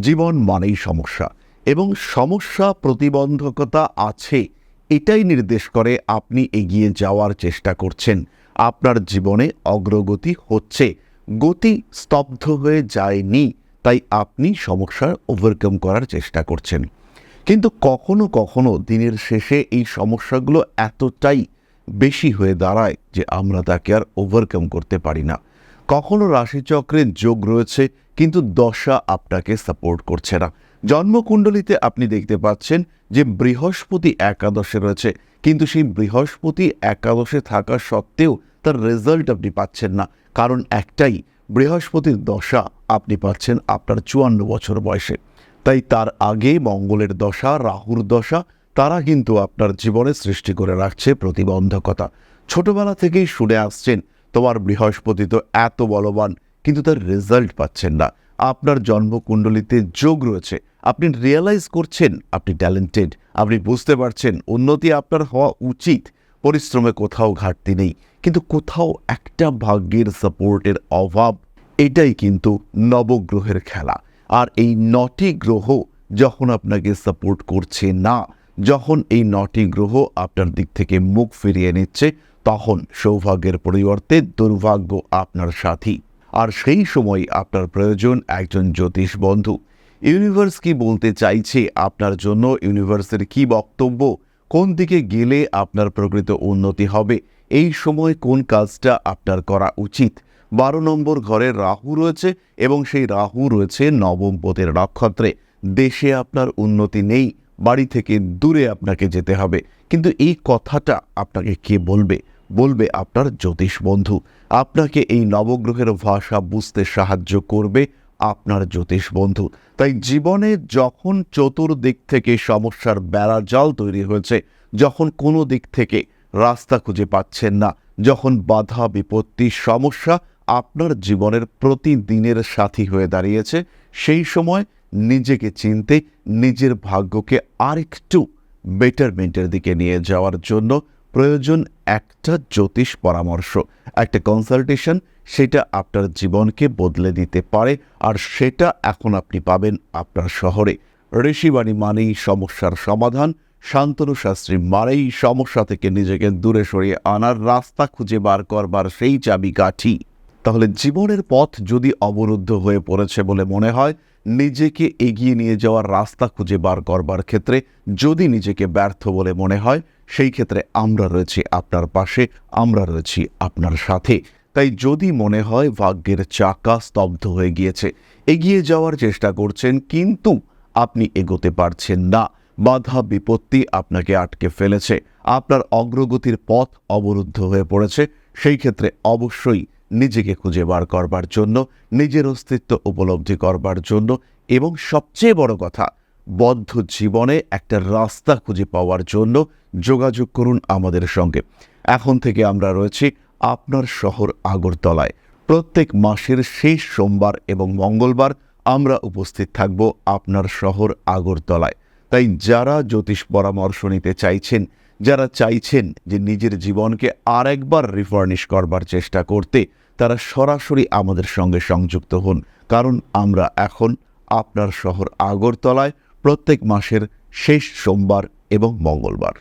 জীবন মানেই সমস্যা এবং সমস্যা প্রতিবন্ধকতা আছে, এটাই নির্দেশ করে আপনি এগিয়ে যাওয়ার চেষ্টা করছেন। আপনার জীবনে অগ্রগতি হচ্ছে, গতি স্তব্ধ হয়ে যায়নি, তাই আপনি সমস্যার ওভারকাম করার চেষ্টা করছেন। কিন্তু কখনো কখনো দিনের শেষে এই সমস্যাগুলো এতটাই বেশি হয়ে দাঁড়ায় যে আমরা তাকে আর ওভারকাম করতে পারি না। কখনো রাশিচক্রের যোগ রয়েছে, কিন্তু দশা আপনাকে সাপোর্ট করছে না। জন্মকুণ্ডলিতে আপনি দেখতে পাচ্ছেন যে বৃহস্পতি একাদশে রয়েছে, কিন্তু সেই বৃহস্পতি একাদশে থাকা সত্ত্বেও তার রেজাল্ট আপনি পাচ্ছেন না। কারণ একটাই, বৃহস্পতির দশা আপনি পাচ্ছেন আপনার চুয়ান্ন বছর বয়সে। তাই তার আগে মঙ্গলের দশা, রাহুর দশা, তারা কিন্তু আপনার জীবনে সৃষ্টি করে রাখছে প্রতিবন্ধকতা। ছোটবেলা থেকেই শুনে আসছেন তোমার বৃহস্পতি তো এত বলবান, কিন্তু তার রেজাল্ট পাচ্ছেন না। আপনার জন্মকুণ্ডলিতে যোগ রয়েছে। আপনি রিয়েলাইজ করছেন, আপনি ট্যালেন্টেড আপনি বুঝতে পারছেন, উন্নতি আপনার হওয়া উচিত। পরিশ্রমে কোথাও ঘাটতি নেই, কিন্তু কোথাও একটা ভাগ্যের সাপোর্টের অভাব, এটাই কিন্তু নবগ্রহের খেলা। আর এই নটি গ্রহ যখন আপনাকে সাপোর্ট করছে না, যখন এই নটি গ্রহ আপনার দিক থেকে মুখ ফিরিয়ে নিচ্ছে তখন সৌভাগ্যের পরিবর্তে দুর্ভাগ্য আপনার সাথী। আর সেই সময় আপনার প্রয়োজন একজন জ্যোতিষ বন্ধু। ইউনিভার্স কি বলতে চাইছে আপনার জন্য? ইউনিভার্সের কি বক্তব্য? কোন দিকে গেলে আপনার প্রকৃত উন্নতি হবে? এই সময় কোন কাজটা আপনার করা উচিত? বারো নম্বর ঘরে রাহু রয়েছে এবং সেই রাহু রয়েছে নবম পথের নক্ষত্রে। দেশে আপনার উন্নতি নেই, বাড়ি থেকে দূরে আপনাকে যেতে হবে। কিন্তু এই কথাটা আপনাকে কে বলবে? বলবে আপনার জ্যোতিষ বন্ধু। আপনাকে এই নবগ্রহের ভাষা বুঝতে সাহায্য করবে আপনার জ্যোতিষ বন্ধু। তাই জীবনে যখন চতুর্দিক থেকে সমস্যার বেড়া বেড়াজাল তৈরি হয়েছে, যখন কোনো দিক থেকে রাস্তা খুঁজে পাচ্ছেন না, যখন বাধা, বিপত্তি, সমস্যা আপনার জীবনের প্রতিদিনের সাথী হয়ে দাঁড়িয়েছে, সেই সময় নিজেকে চিনতে, নিজের ভাগ্যকে আরেকটু বেটারমেন্টের দিকে নিয়ে যাওয়ার জন্য প্রয়োজন একটা জ্যোতিষ পরামর্শ, একটা কনসালটেশন সেটা আপনার জীবনকে বদলে দিতে পারে আর সেটা এখন আপনি পাবেন আপনার শহরে। ঋষিবাণী মানেই সমস্যার সমাধান, শান্তনু শাস্ত্রী মানেই সমস্যা থেকে নিজেকে দূরে সরিয়ে আনার রাস্তা খুঁজে বার করবার সেই চাবিকাঠি। তাহলে জীবনের পথ যদি অবরুদ্ধ হয়ে পড়েছে বলে মনে হয় নিজেকে এগিয়ে নিয়ে যাওয়ার রাস্তা খুঁজে বার করবার ক্ষেত্রে যদি নিজেকে ব্যর্থ বলে মনে হয়, সেই ক্ষেত্রে আমরা রয়েছি আপনার পাশে, আমরা রয়েছি আপনার সাথে। তাই যদি মনে হয় ভাগ্যের চাকা স্তব্ধ হয়ে গিয়েছে, এগিয়ে যাওয়ার চেষ্টা করছেন, কিন্তু আপনি এগোতে পারছেন না, বাধা বিপত্তি আপনাকে আটকে ফেলেছে, আপনার অগ্রগতির পথ অবরুদ্ধ হয়ে পড়েছে, সেই ক্ষেত্রে অবশ্যই নিজেকে খুঁজে বার করবার জন্য, নিজের অস্তিত্ব উপলব্ধি করবার জন্য এবং সবচেয়ে বড় কথা, বদ্ধ জীবনে একটা রাস্তা খুঁজে পাওয়ার জন্য যোগাযোগ করুন আমাদের সঙ্গে। এখন থেকে আমরা রয়েছি আপনার শহর আগরতলায়। প্রত্যেক মাসের শেষ সোমবার এবং মঙ্গলবার আমরা উপস্থিত থাকব আপনার শহর আগরতলায়। তাই যারা জ্যোতিষ পরামর্শ নিতে চাইছেন, যারা চাইছেন যে নিজের জীবনকে আরেকবার রিফার্নিশ করবার চেষ্টা করতে তারা সরাসরি আমাদের সঙ্গে সংযুক্ত হন, কারণ আমরা এখন আপনার শহর আগরতলায় প্রত্যেক মাসের শেষ সোমবার এবং মঙ্গলবার।